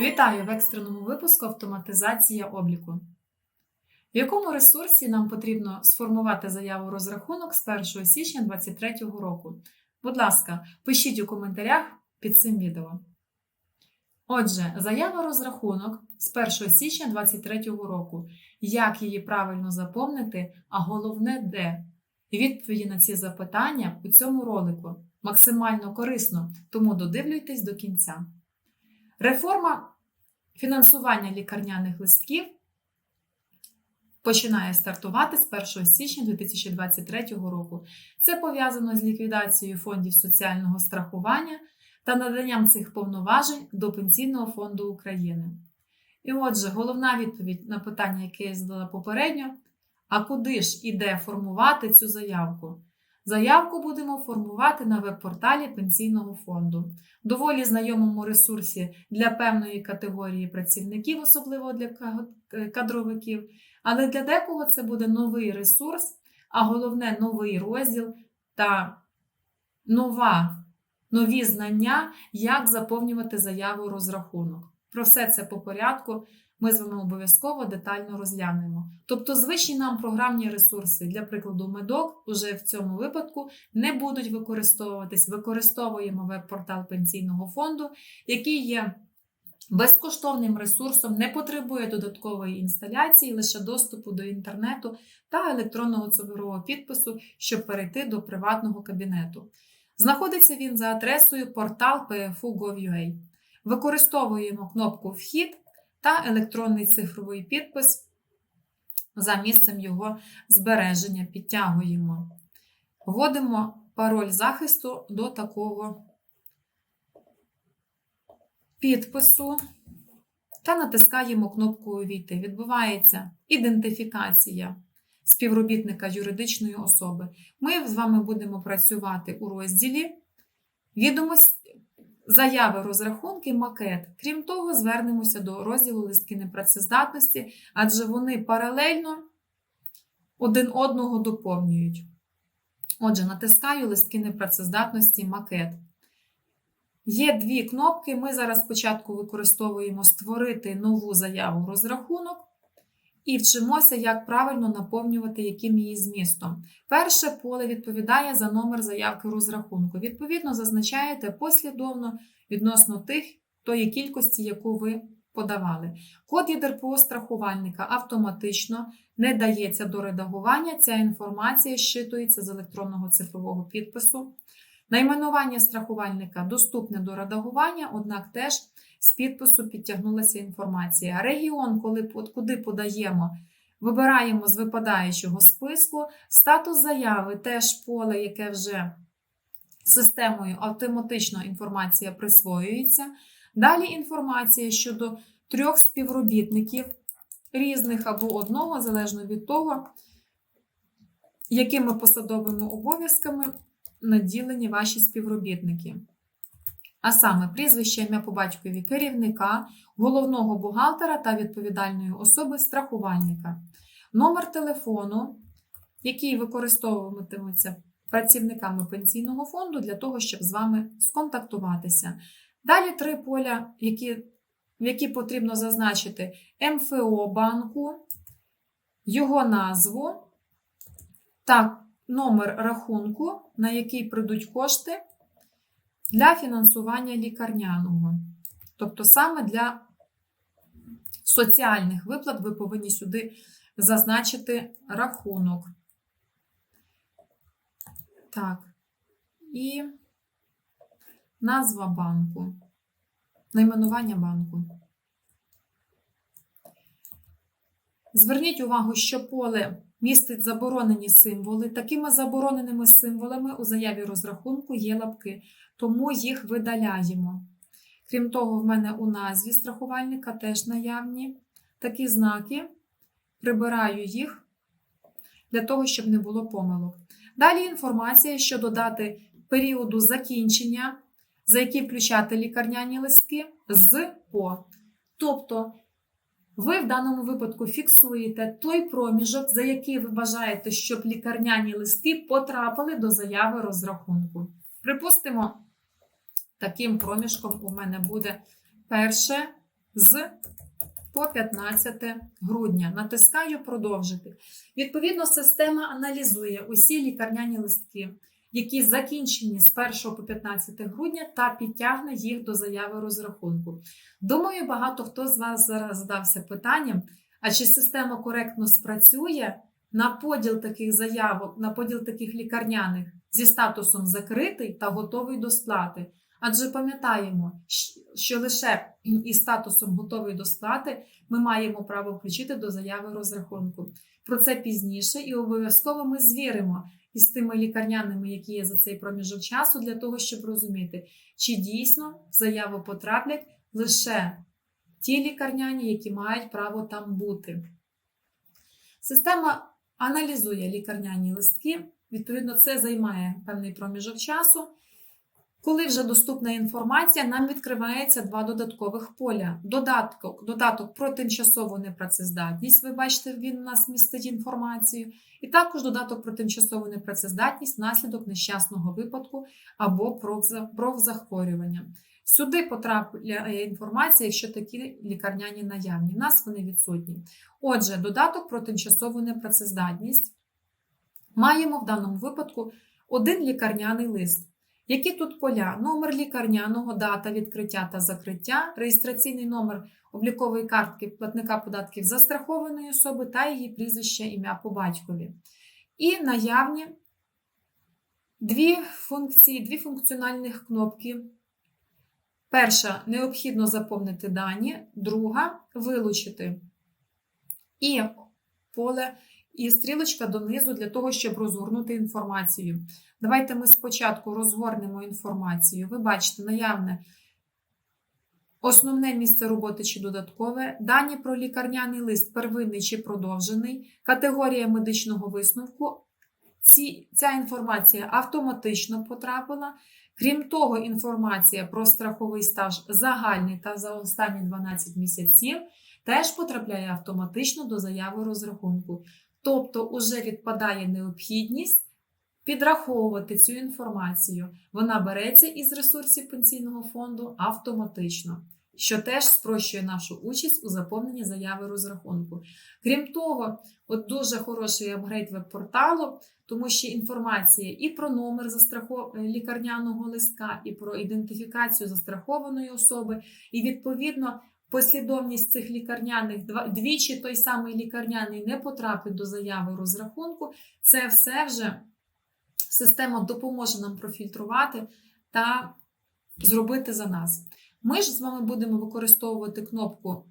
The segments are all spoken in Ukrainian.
Вітаю в екстреному випуску автоматизація обліку. В якому ресурсі нам потрібно сформувати заяву розрахунок з 1 січня 2023 року? Будь ласка, пишіть у коментарях під цим відео. Отже, заява розрахунок з 1 січня 2023 року. Як її правильно заповнити, а головне де? Відповіді на ці запитання у цьому ролику максимально корисно, тому додивлюйтесь до кінця. Реформа фінансування лікарняних листків починає стартувати з 1 січня 2023 року. Це пов'язано з ліквідацією фондів соціального страхування та наданням цих повноважень до Пенсійного фонду України. І отже, головна відповідь на питання, яке я задала попередньо: а куди ж іде формувати цю заявку? Заявку будемо формувати на веб-порталі Пенсійного фонду, доволі знайомому ресурсі для певної категорії працівників, особливо для кадровиків. Але для декого це буде новий ресурс, а головне новий розділ та нова, нові знання, як заповнювати заяву розрахунок. Про все це по порядку ми з вами обов'язково детально розглянемо. Тобто, звичні нам програмні ресурси, для прикладу, медок, уже в цьому випадку не будуть використовуватись. Використовуємо веб-портал пенсійного фонду, який є безкоштовним ресурсом, не потребує додаткової інсталяції, лише доступу до інтернету та електронного цифрового підпису, щоб перейти до приватного кабінету. Знаходиться він за адресою портал pfu.gov.ua. Використовуємо кнопку Вхід та електронний цифровий підпис за місцем його збереження. Підтягуємо. Вводимо пароль захисту до такого підпису та натискаємо кнопку Увійти. Відбувається ідентифікація співробітника юридичної особи. Ми з вами будемо працювати у розділі відомості. Заяви, розрахунки, макет. Крім того, звернемося до розділу листки непрацездатності, адже вони паралельно один одного доповнюють. Отже, натискаю листки непрацездатності макет. Є дві кнопки. Ми зараз спочатку використовуємо створити нову заяву розрахунок і вчимося, як правильно наповнювати яким її змістом. Перше поле відповідає за номер заявки розрахунку. Відповідно, зазначаєте послідовно відносно тих тої кількості, яку ви подавали. Код ЄДРПО страхувальника автоматично не дається до редагування. Ця інформація щитується з електронного цифрового підпису. Найменування страхувальника доступне до редагування, однак теж з підпису підтягнулася інформація. Регіон, коли, куди подаємо, вибираємо з випадаючого списку. Статус заяви теж поле, яке вже системою автоматично інформація присвоюється. Далі інформація щодо трьох співробітників різних або одного, залежно від того, якими посадовими обов'язками наділені ваші співробітники. А саме прізвище ім'я по батькові керівника, головного бухгалтера та відповідальної особи страхувальника, номер телефону, який використовуватиметься працівниками пенсійного фонду для того, щоб з вами сконтактуватися. Далі три поля, які, які потрібно зазначити МФО банку, його назву та номер рахунку, на який прийдуть кошти для фінансування лікарняного. Тобто саме для соціальних виплат ви повинні сюди зазначити рахунок. Так, і назва банку, найменування банку. Зверніть увагу, що поле містить заборонені символи. Такими забороненими символами у заяві розрахунку є лапки, тому їх видаляємо. Крім того, в мене у назві страхувальника теж наявні такі знаки. Прибираю їх для того, щоб не було помилок. Далі інформація щодо дати періоду закінчення, за який включати лікарняні листки з по. Тобто, ви в даному випадку фіксуєте той проміжок, за який ви бажаєте, щоб лікарняні листки потрапили до заяви розрахунку. Припустимо, таким проміжком у мене буде перше з по 15 грудня. Натискаю продовжити. Відповідно, система аналізує усі лікарняні листки, які закінчені з 1 по 15 грудня, та підтягне їх до заяви розрахунку. Думаю, багато хто з вас зараз задався питанням, а чи система коректно спрацює на поділ таких заявок, на поділ таких лікарняних зі статусом закритий та готовий до сплати. Адже пам'ятаємо, що лише із статусом готовий до сплати ми маємо право включити до заяви розрахунку. Про це пізніше і обов'язково ми звіримо із тими лікарняними, які є за цей проміжок часу, для того, щоб розуміти, чи дійсно в заяву потраплять лише ті лікарняні, які мають право там бути. Система аналізує лікарняні листки, відповідно, це займає певний проміжок часу. Коли вже доступна інформація, нам відкривається два додаткових поля. Додаток, додаток про тимчасову непрацездатність. Ви бачите, він у нас містить інформацію. І також додаток про тимчасову непрацездатність внаслідок нещасного випадку або профзахворювання. Сюди потрапляє інформація, якщо такі лікарняні наявні. У нас вони відсутні. Отже, додаток про тимчасову непрацездатність. Маємо в даному випадку один лікарняний лист. Які тут поля? Номер лікарняного, дата відкриття та закриття, реєстраційний номер облікової картки платника податків застрахованої особи та її прізвище ім'я по батькові. І наявні дві функції, дві функціональних кнопки. Перша необхідно заповнити дані, друга вилучити. І поле і стрілочка донизу для того, щоб розгорнути інформацію. Давайте ми спочатку розгорнемо інформацію. Ви бачите, наявне основне місце роботи чи додаткове, дані про лікарняний лист, первинний чи продовжений, категорія медичного висновку. Ці, Ця інформація автоматично потрапила. Крім того, інформація про страховий стаж загальний та за останні 12 місяців теж потрапляє автоматично до заяви розрахунку. Тобто, уже відпадає необхідність підраховувати цю інформацію. Вона береться із ресурсів пенсійного фонду автоматично, що теж спрощує нашу участь у заповненні заяви розрахунку. Крім того, от дуже хороший апгрейд веб-порталу, тому що інформація і про номер застрахов... лікарняного листка, і про ідентифікацію застрахованої особи, і відповідно. Послідовність цих лікарняних двічі той самий лікарняний не потрапить до заяви розрахунку. Це все вже система допоможе нам профільтрувати та зробити за нас. Ми ж з вами будемо використовувати кнопку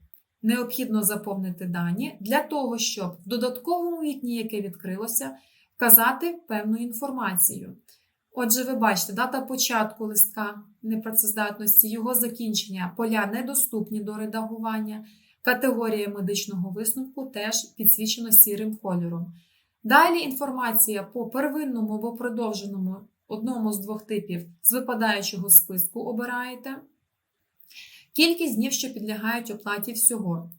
Необхідно заповнити дані для того, щоб в додатковому вікні, яке відкрилося, вказати певну інформацію. Отже, ви бачите, дата початку листка непрацездатності, його закінчення, поля недоступні до редагування, категорія медичного висновку теж підсвічено сірим кольором. Далі інформація по первинному або продовженому одному з двох типів з випадаючого списку обираєте. Кількість днів, що підлягають оплаті всього.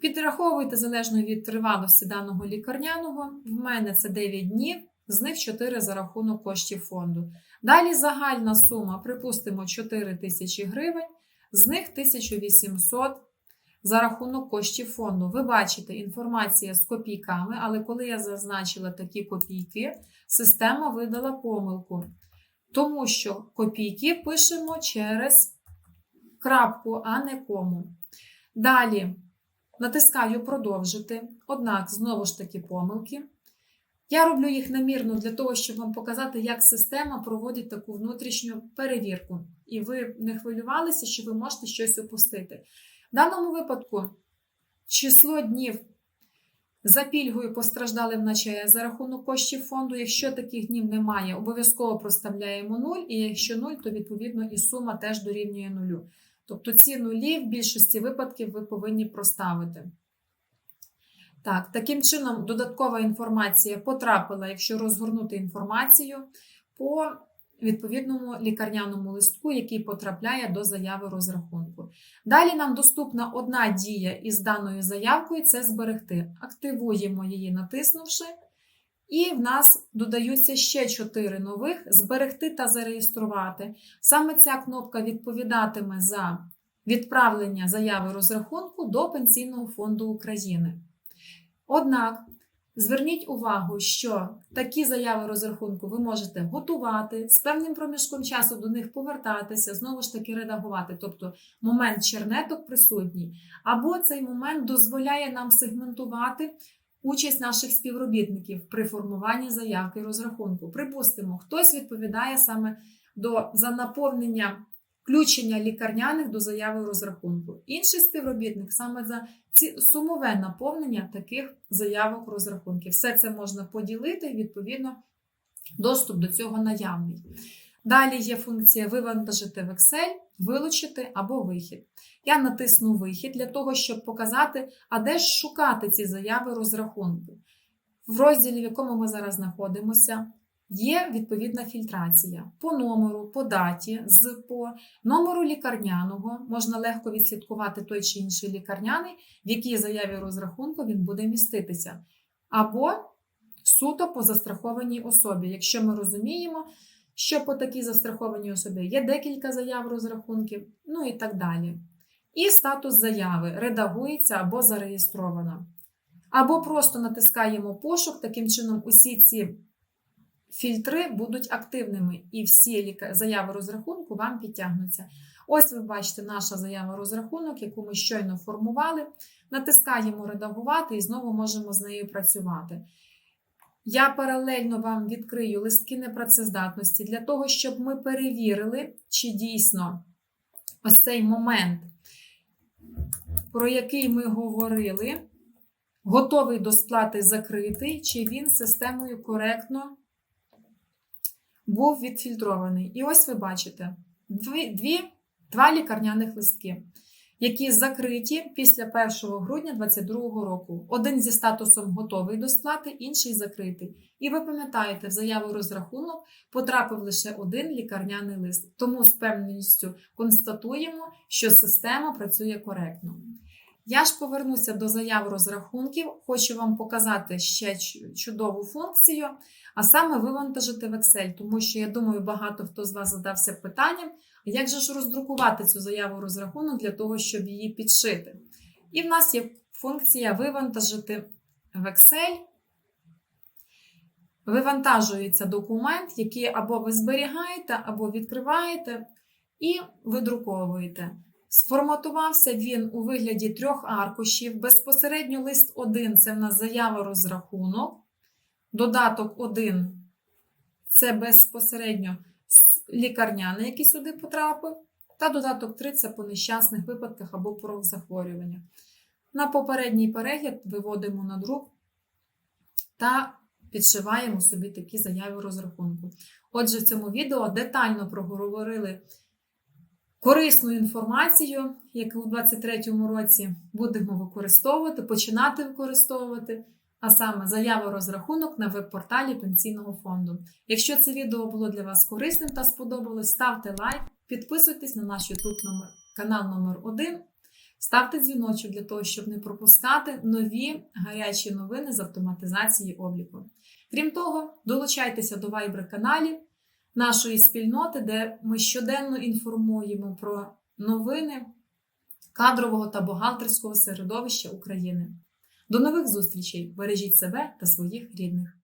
Підраховуйте залежно від тривалості даного лікарняного. В мене це 9 днів, з них 4 за рахунок коштів фонду. Далі загальна сума, припустимо, 4 тисячі гривень, з них 1800 за рахунок коштів фонду. Ви бачите інформація з копійками, але коли я зазначила такі копійки, система видала помилку. Тому що копійки пишемо через крапку, а не кому. Далі натискаю продовжити, однак, знову ж таки, помилки. Я роблю їх намірно для того, щоб вам показати, як система проводить таку внутрішню перевірку. І ви не хвилювалися, що ви можете щось опустити. В даному випадку число днів за пільгою постраждали вначе за рахунок коштів фонду. Якщо таких днів немає, обов'язково проставляємо 0, і якщо 0, то відповідно і сума теж дорівнює нулю. Тобто ці нулі в більшості випадків ви повинні проставити. Так, таким чином, додаткова інформація потрапила, якщо розгорнути інформацію по відповідному лікарняному листку, який потрапляє до заяви розрахунку. Далі нам доступна одна дія із даною заявкою це зберегти. Активуємо її, натиснувши, І в нас додаються ще 4 нових: зберегти та зареєструвати. Саме ця кнопка відповідатиме за відправлення заяви розрахунку до Пенсійного фонду України. Однак зверніть увагу, що такі заяви розрахунку ви можете готувати, з певним проміжком часу до них повертатися, знову ж таки редагувати, тобто момент чернеток присутній, або цей момент дозволяє нам сегментувати участь наших співробітників при формуванні заявки розрахунку. Припустимо, хтось відповідає саме до за наповнення включення лікарняних до заяви розрахунку. Інший співробітник саме за ці сумове наповнення таких заявок розрахунків. Все це можна поділити, відповідно, доступ до цього наявний. Далі є функція вивантажити в Excel, вилучити або вихід. Я натисну вихід для того, щоб показати, а де ж шукати ці заяви розрахунку. В розділі, в якому ми зараз знаходимося, є відповідна фільтрація по номеру, по даті, з по номеру лікарняного. Можна легко відслідкувати той чи інший лікарняний, в якій заяві розрахунку він буде міститися. Або суто по застрахованій особі. Якщо ми розуміємо, що по такій застрахованій особі є декілька заяв розрахунків, ну і так далі. І статус заяви редагується або зареєстровано. Або просто натискаємо пошук, таким чином усі ці фільтри будуть активними, і всі заяви розрахунку вам підтягнуться. Ось ви бачите наша заява розрахунок, яку ми щойно формували. Натискаємо редагувати і знову можемо з нею працювати. Я паралельно вам відкрию листки непрацездатності для того, щоб ми перевірили, чи дійсно ось цей момент, про який ми говорили, готовий до сплати закритий, чи він системою коректно був відфільтрований. І ось ви бачите дві, дві, два лікарняних листки, які закриті після 1 грудня 2022 року. Один зі статусом готовий до сплати, інший закритий. І ви пам'ятаєте, в заяву розрахунок потрапив лише один лікарняний лист. Тому з певністю констатуємо, що система працює коректно. Я ж повернуся до заяв розрахунків, хочу вам показати ще чудову функцію, а саме вивантажити в Excel, тому що я думаю, багато хто з вас задався питанням, як же ж роздрукувати цю заяву розрахунок для того, щоб її підшити. І в нас є функція вивантажити в Excel. Вивантажується документ, який або ви зберігаєте, або відкриваєте і видруковуєте. Сформатувався він у вигляді трьох аркушів. Безпосередньо лист 1 це в нас заява розрахунок. Додаток 1 це безпосередньо лікарняний, який сюди потрапив. Та додаток 3 це по нещасних випадках або про захворювання. На попередній перегляд виводимо на друк та підшиваємо собі такі заяви розрахунку. Отже, в цьому відео детально проговорили корисну інформацію, яку у 2023 році будемо використовувати, починати використовувати, а саме заяву розрахунок на веб-порталі Пенсійного фонду. Якщо це відео було для вас корисним та сподобалось, ставте лайк, підписуйтесь на наш YouTube номер, канал номер 1 ставте дзвіночок для того, щоб не пропускати нові гарячі новини з автоматизації обліку. Крім того, долучайтеся до Viber каналів нашої спільноти, де ми щоденно інформуємо про новини кадрового та бухгалтерського середовища України. До нових зустрічей! Бережіть себе та своїх рідних!